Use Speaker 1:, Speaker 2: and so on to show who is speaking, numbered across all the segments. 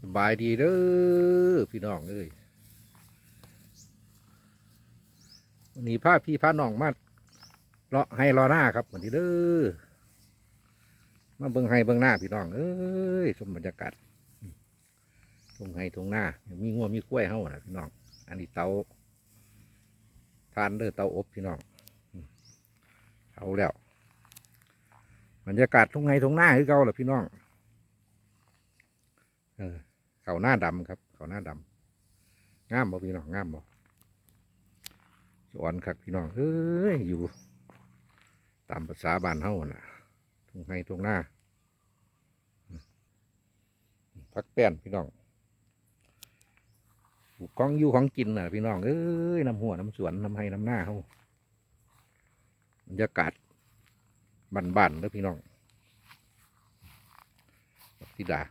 Speaker 1: สบายดีเด้อพี่น้องเอ้ยวันนี้พาพี่พาน้องมาเลาะให้รอหน้าครับวันนี้เด้อมาเบิ่งให้เบิ่งหน้าพี่น้องเอ้ยชมบรรยากาศทงให้ทงหน้ามีงัวมีกล้วยเฮานะพี่น้อง อันนี้เตาทานเด้อเตาอบพี่น้องเอาแล้วบรรยากาศทงให้ทงหน้าคือเก่าแหละพี่น้อง เออ เขาหน้าดำครับ เขาหน้าดำงามบ่พี่น้องงามบ่สอนครับพี่น้องเอ้ยอยู่ ตามภาษาบ้านเฮาน่ะตรงให้ตรงหน้าพักแป้นพี่น้องปลูกของอยู่ของกินน่ะ พี่น้องเอ้ยน้ำหัวน้ำสวนน้ำให้น้ำหน้าเฮาบรรยากาศบ้านๆเด้อพี่น้องธิดา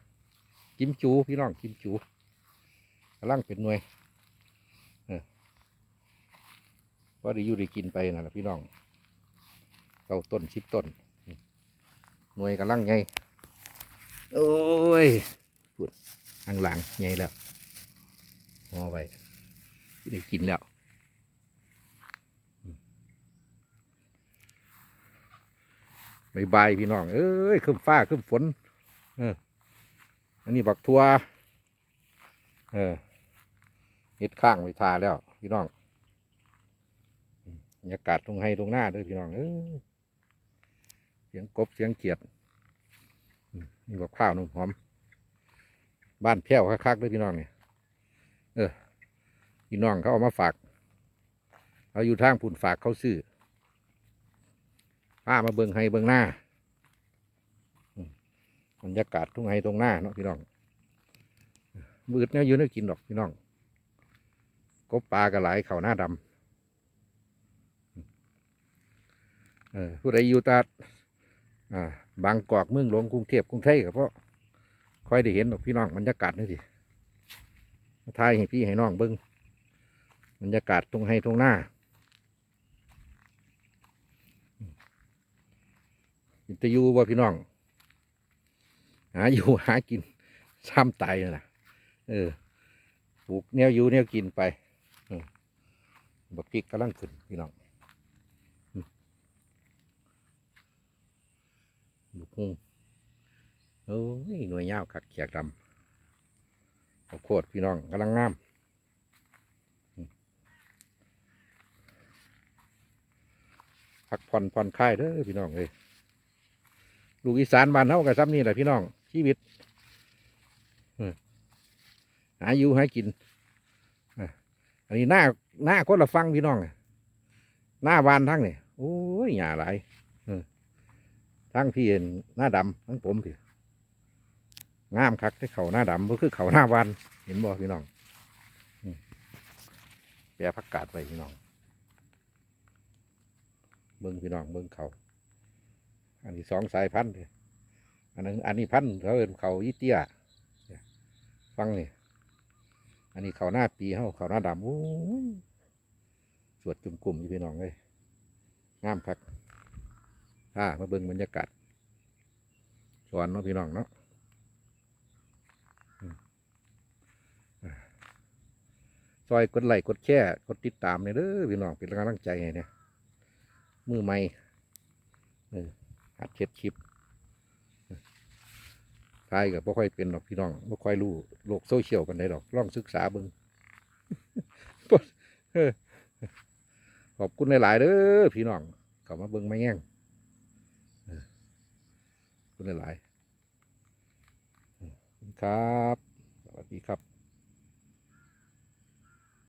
Speaker 1: กิมจูพี่น้องกิมจูกำลังเป็นหน่วยเออพอได้อยู่ได้กินไปนะพี่น้องเก้าต้นสิบต้น หน่วยกำลังไงโอ้ยพูดข้างหลังไงแล้วมอไปได้กินแล้วบายบายพี่น้อง เอ้ยขึ้นฟ้าขึ้นฝน เอัันนี้บักทัวเออเฮ็ดข้างไว้ทาแล้ว พี่น้องบรรยากาศตรงให้ตรงหน้าเด้วยพี่น้องเออเสียงกบเสียงเขียดมนี่บักข้าวนุ่มหอม บ้านแพ้วคักๆด้วยพี่น้องเนี่ยเออพี่น้องเขาเอามาฝากเอาอยู่ทางผุนฝากเขาซื้อผ้ามาเบิงให้เบิงหน้า บรรยากาศทุ่งไฮตรงหน้าเนาะพี่น้องมืดเนี่ยอยู่นี่ยกินดอกพี่น้องกบปลากระไหลเข่าหน้าดำเออผู้ใดอยู่ตาอ่าบางกอกเมืองหลวงกรุงเทพกรุงไทยก็เพราะค่อยได้เห็นดอกพี่น้องบรรยากาศนี่สิทายให้พี่ให้น้องเบิ้งบรรยากาศตรงไฮตรงหน้าอินเตอยู่ว่าพี่น้อง หาอยู่หากินซ้ำตายนั่นะเออปลูกแนวอยู่แนวกินไปบักพริกกำลังขึ้นพี่น้องบุกฮุงโอ้ยหน่วยยาวขัดเขียกดำข้าวโคตรพี่น้องกำลังงามอืมพักผ่อนผ่อนคลายเด้อพี่น้องเลยลูกอีสานบ้านเฮากับซ้ำนี่แหละพี่น้อง ชีวิตออหาอยู่หากินอันนี้หน้าหน้าคนละฟังพี่น้องหน้าวานทั้งนี่โอ้ยหยาหลายทั้งพี่เห็นหน้าดำทั้งผมพี่งามคักที่เขาหน้าดำก็คือเขาหน้าวานเห็นบ่พี่น้องแปรพักกาดไปพี่น้อง เบิ้งพี่น้องเบิ้งเขา อันนี้สองสายพันธุ์เด้อ อันนั้นอันนี้พันเขาเป็นเขาอีเตี้ยฟังนี่อันนี้เขาหน้าปีเขาเขาหน้าดำโอ้ยสวดจุ่มกลุ่มอยู่พี่น้องเลยงามคักอ่ามาเบิ่งบรรยากาศสวนเนาะพี่น้องเนาะซอยกดไลค์กดแชร์กดติดตามเนี่ยเด้อพี่น้องเป็นกำลังใจให้เนี่ยมือใหม่หัดเช็ดคลิป ทายกับบ่ค่อยเป็นดอกพี่น้องบ่ค่อยรู้โลกโซเชียลกันได้ดอกลองศึกษาเบิ่งเออขอบคุณหลายๆเด้อพี่น้องเข้ามาเบิ่งมาแง่งเออขอบคุณหลายๆครับ สวัสดีครับ